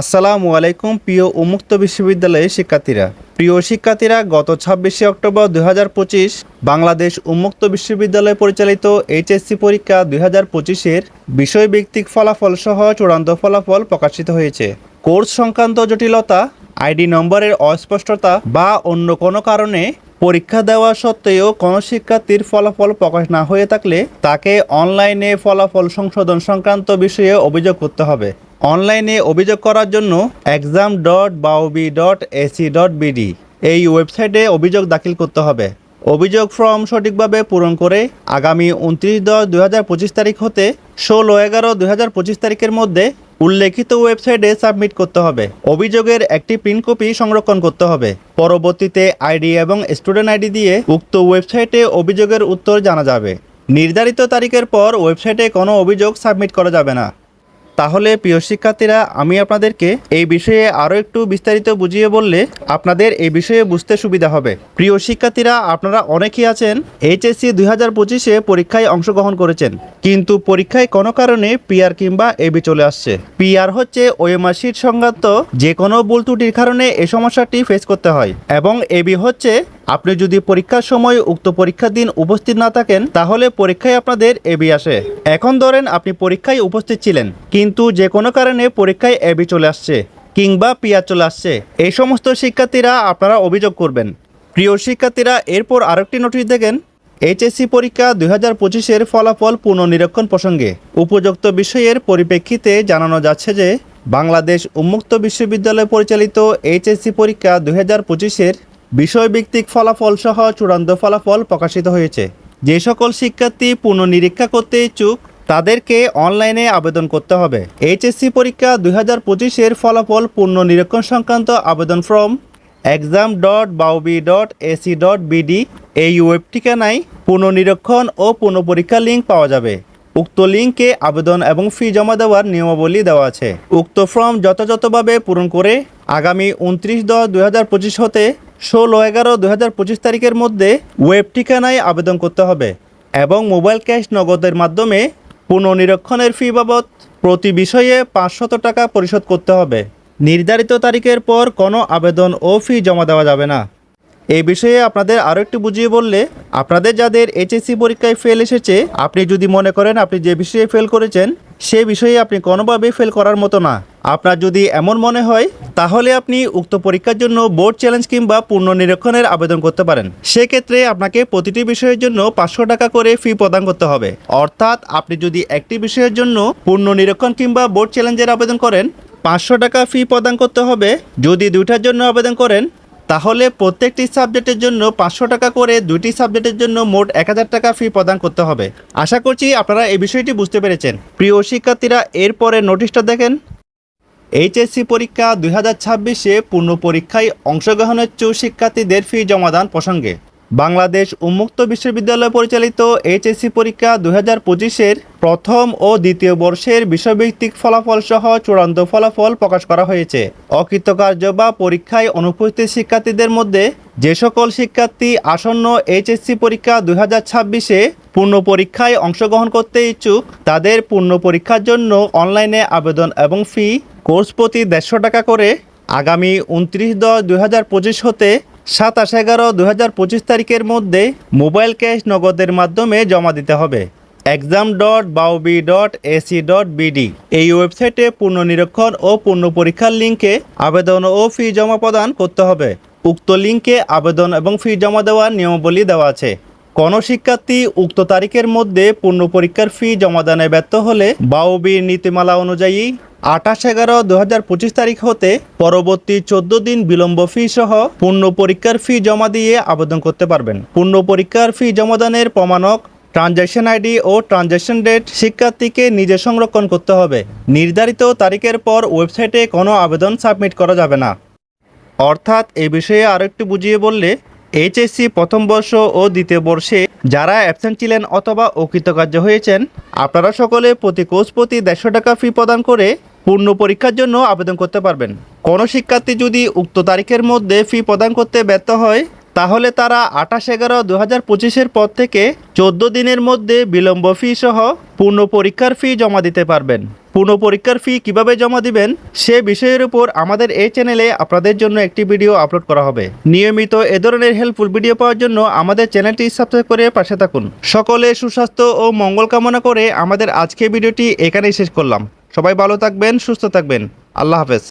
আসসালামু আলাইকুম, প্রিয় উন্মুক্ত বিশ্ববিদ্যালয়ের শিক্ষার্থীরা। প্রিয় শিক্ষার্থীরা, গত ছাব্বিশে অক্টোবর দুই হাজার পঁচিশ বাংলাদেশ উন্মুক্ত বিশ্ববিদ্যালয় পরিচালিত এইচএসসি পরীক্ষা দুই হাজার পঁচিশের বিষয়ভিত্তিক ফলাফল সহ চূড়ান্ত ফলাফল প্রকাশিত হয়েছে। কোর্স সংক্রান্ত জটিলতা, আইডি নম্বরের অস্পষ্টতা বা অন্য কোনো কারণে পরীক্ষা দেওয়া সত্ত্বেও কোনো শিক্ষার্থীর ফলাফল প্রকাশ না হয়ে থাকলে তাকে অনলাইনে ফলাফল সংশোধন সংক্রান্ত বিষয়ে অভিযোগ করতে হবে। অনলাইনে অভিযোগ করার জন্য exam dot Baubi dot AC dot BD এই ওয়েবসাইটে অভিযোগ দাখিল করতে হবে। অভিযোগ ফর্ম সঠিকভাবে পূরণ করে আগামী উনত্রিশ দশ দুই হাজার পঁচিশ তারিখ হতে ষোলো এগারো দুই হাজার পঁচিশ তারিখের মধ্যে উল্লেখিত ওয়েবসাইটে সাবমিট করতে হবে। অভিযোগের একটি প্রিন্ট কপি সংরক্ষণ করতে হবে। পরবর্তীতে আইডি এবং স্টুডেন্ট আইডি দিয়ে উক্ত ওয়েবসাইটে অভিযোগের উত্তর জানা যাবে। নির্ধারিত তারিখের পর ওয়েবসাইটে কোনো অভিযোগ সাবমিট করা যাবে না। তাহলে প্রিয় শিক্ষার্থীরা, আমি আপনাদেরকে এই বিষয়ে আরও একটু বিস্তারিত বুঝিয়ে বললে আপনাদের এই বিষয়ে বুঝতে সুবিধা হবে। প্রিয় শিক্ষার্থীরা, আপনারা অনেকেই আছেন এইচএসসি দুই হাজার পঁচিশে পরীক্ষায় অংশগ্রহণ করেছেন। কিন্তু পরীক্ষায় কোনো কারণে পিআর কিংবা এবি চলে আসছে। পিআর হচ্ছে শিট সংক্রান্ত যে কোনো ভুল ত্রুটির কারণে এই সমস্যাটি ফেস করতে হয়। এবং এবি হচ্ছে আপনি যদি পরীক্ষার সময় উক্ত পরীক্ষার দিন উপস্থিত না থাকেন, তাহলে পরীক্ষায় আপনাদের এবি আসে। এখন ধরেন আপনি পরীক্ষায় উপস্থিত ছিলেন, কিন্তু যে কোনো কারণে পরীক্ষায় এবি চলে আসছে, কিংবা পিয়ার চলে আসছে। এই সমস্ত শিক্ষার্থীরা আপনারা অভিযোগ করবেন। প্রিয় শিক্ষার্থীরা, এরপর আরেকটি নোটিশ দেখেন। এইচএসসি পরীক্ষা দুই হাজার পঁচিশের ফলাফল পুনর্নিরীক্ষণ প্রসঙ্গে উপযুক্ত বিষয়ের পরিপ্রেক্ষিতে জানানো যাচ্ছে যে, বাংলাদেশ উন্মুক্ত বিশ্ববিদ্যালয় পরিচালিত এইচএসসি পরীক্ষা দুই হাজার পঁচিশের বিষয়ভিত্তিক ফলাফল সহ চূড়ান্ত ফলাফল প্রকাশিত হয়েছে। যে সকল শিক্ষার্থী পুনর্নিরীক্ষা করতে ইচ্ছুক, তাদেরকে অনলাইনে আবেদন করতে হবে। এইচএসসি পরীক্ষা দুই হাজার পঁচিশের ফলাফল পুনর্নিরীক্ষণ সংক্রান্ত আবেদন form exam dot Baubi dot AC dot BD এই ওয়েব ঠিকানায় পুনর্নিরীক্ষণ ও পুনঃপরীক্ষার লিঙ্ক পাওয়া যাবে। উক্ত লিঙ্কে আবেদন এবং ফি জমা দেওয়ার নিয়মাবলী দেওয়া আছে। উক্ত ফর্ম যথাযথভাবে পূরণ করে আগামী উনত্রিশ দশ দুই হাজার পঁচিশ হতে ষোলো এগারো দুই হাজার পঁচিশ তারিখের মধ্যে ওয়েব ঠিকানায় আবেদন করতে হবে এবং মোবাইল ক্যাশ নগদের মাধ্যমে পুনর্নিরীক্ষণের ফি বাবদ প্রতি বিষয়ে পাঁচশত টাকা পরিশোধ করতে হবে। নির্ধারিত তারিখের পর কোনো আবেদন ও ফি জমা দেওয়া যাবে না। এই বিষয়ে আপনাদের আরও একটু বুঝিয়ে বললে, আপনাদের যাদের এইচএসসি পরীক্ষায় ফেল এসেছে, আপনি যদি মনে করেন আপনি যে বিষয়ে ফেল করেছেন সে বিষয়ে আপনি কোনোভাবেই ফেল করার মতো না। আপনার যদি এমন মনে হয়, তাহলে আপনি উক্ত পরীক্ষার জন্য বোর্ড চ্যালেঞ্জ কিংবা পূর্ণ নিরীক্ষণের আবেদন করতে পারেন। সেক্ষেত্রে আপনাকে প্রতিটি বিষয়ের জন্য পাঁচশো টাকা করে ফি প্রদান করতে হবে। অর্থাৎ আপনি যদি একটি বিষয়ের জন্য পূর্ণ নিরীক্ষণ কিংবা বোর্ড চ্যালেঞ্জের আবেদন করেন, পাঁচশো টাকা ফি প্রদান করতে হবে। যদি দুইটার জন্য আবেদন করেন তাহলে প্রত্যেকটি সাবজেক্টের জন্য পাঁচশো টাকা করে দুইটি সাবজেক্টের জন্য মোট এক হাজার টাকা ফি প্রদান করতে হবে। আশা করছি আপনারা এই বিষয়টি বুঝতে পেরেছেন। প্রিয় শিক্ষার্থীরা, এরপরে নোটিশটা দেখেন। এইচএসসি পরীক্ষা দুই হাজার ছাব্বিশে পূর্ণ পরীক্ষায় অংশগ্রহণের শিক্ষার্থীদের ফি জমাদান প্রসঙ্গে। বাংলাদেশ উন্মুক্ত বিশ্ববিদ্যালয় পরিচালিত এইচএসসি পরীক্ষা দু হাজার পঁচিশের প্রথম ও দ্বিতীয় বর্ষের বিষয়ভিত্তিক ফলাফল সহ চূড়ান্ত ফলাফল প্রকাশ করা হয়েছে। অকৃতকার্য বা পরীক্ষায় অনুপস্থিত শিক্ষার্থীদের মধ্যে যে সকল শিক্ষার্থী আসন্ন এইচএসসি পরীক্ষা দু হাজার ছাব্বিশে পূর্ণ পরীক্ষায় অংশগ্রহণ করতে ইচ্ছুক, তাদের পূর্ণ পরীক্ষার জন্য অনলাইনে আবেদন এবং ফি কোর্স প্রতি দেড়শো টাকা করে। আগামী উনত্রিশ দশ দুই হাজার পঁচিশ হতে সাতাশ এগারো দু হাজার পঁচিশ তারিখের মধ্যে মোবাইল ক্যাশ নগদের মাধ্যমে জমা দিতে হবে। Exam dot Baubi dot AC dot BD. এই ওয়েবসাইটে পুনর্নিরীক্ষণ ও পূর্ণ পরীক্ষার লিঙ্কে আবেদন ও ফি জমা প্রদান করতে হবে। উক্ত লিঙ্কে আবেদন এবং ফি জমা দেওয়ার নিয়মাবলী দেওয়া আছে। কোনো শিক্ষার্থী উক্ত তারিখের মধ্যে পূর্ণ পরীক্ষার ফি জমা জমাদানে ব্যর্থ হলে বাউবির নীতিমালা অনুযায়ী আঠাশ এগারো দু তারিখ হতে পরবর্তী চোদ্দ দিন বিলম্ব ফি সহ পূর্ণ পরীক্ষার ফি জমা দিয়ে আবেদন করতে পারবেন। পূর্ণ পরীক্ষার ফি জমাদানের প্রমাণক ট্রানজ্যাকশন আইডি ও ট্রানজ্যাকশন ডেট শিক্ষার্থীকে নিজে সংরক্ষণ করতে হবে। নির্ধারিত তারিখের পর ওয়েবসাইটে কোনো আবেদন সাবমিট করা যাবে না। অর্থাৎ এ বিষয়ে আরেকটু বুঝিয়ে বললে এইচএসসি প্রথম বর্ষ ও দ্বিতীয় বর্ষে যারা অ্যাবসেন্ট ছিলেন অথবা অকৃতকার্য হয়েছেন, আপনারা সকলে প্রতি কোর্স প্রতি দেড়শো টাকা ফি প্রদান করে পূর্ণ পরীক্ষার জন্য আবেদন করতে পারবেন। কোনো শিক্ষার্থী যদি উক্ত তারিখের মধ্যে ফি প্রদান করতে ব্যর্থ হয় তাহলে তারা আঠাশ এগারো দু হাজার পঁচিশের পর থেকে চোদ্দ দিনের মধ্যে বিলম্ব ফি সহ পূর্ণ পরীক্ষার ফি জমা দিতে পারবেন। পুনঃ পরীক্ষার ফি কীভাবে জমা দিবেন সে বিষয়ের উপর আমাদের এই চ্যানেলে আপনাদের জন্য একটি ভিডিও আপলোড করা হবে। নিয়মিত এ ধরনের হেল্পফুল ভিডিও পাওয়ার জন্য আমাদের চ্যানেলটি সাবস্ক্রাইব করে পাশে থাকুন। সকলে সুস্বাস্থ্য ও মঙ্গল কামনা করে আমাদের আজকে ভিডিওটি এখানেই শেষ করলাম। সবাই ভালো থাকবেন, সুস্থ থাকবেন। আল্লাহ হাফেজ।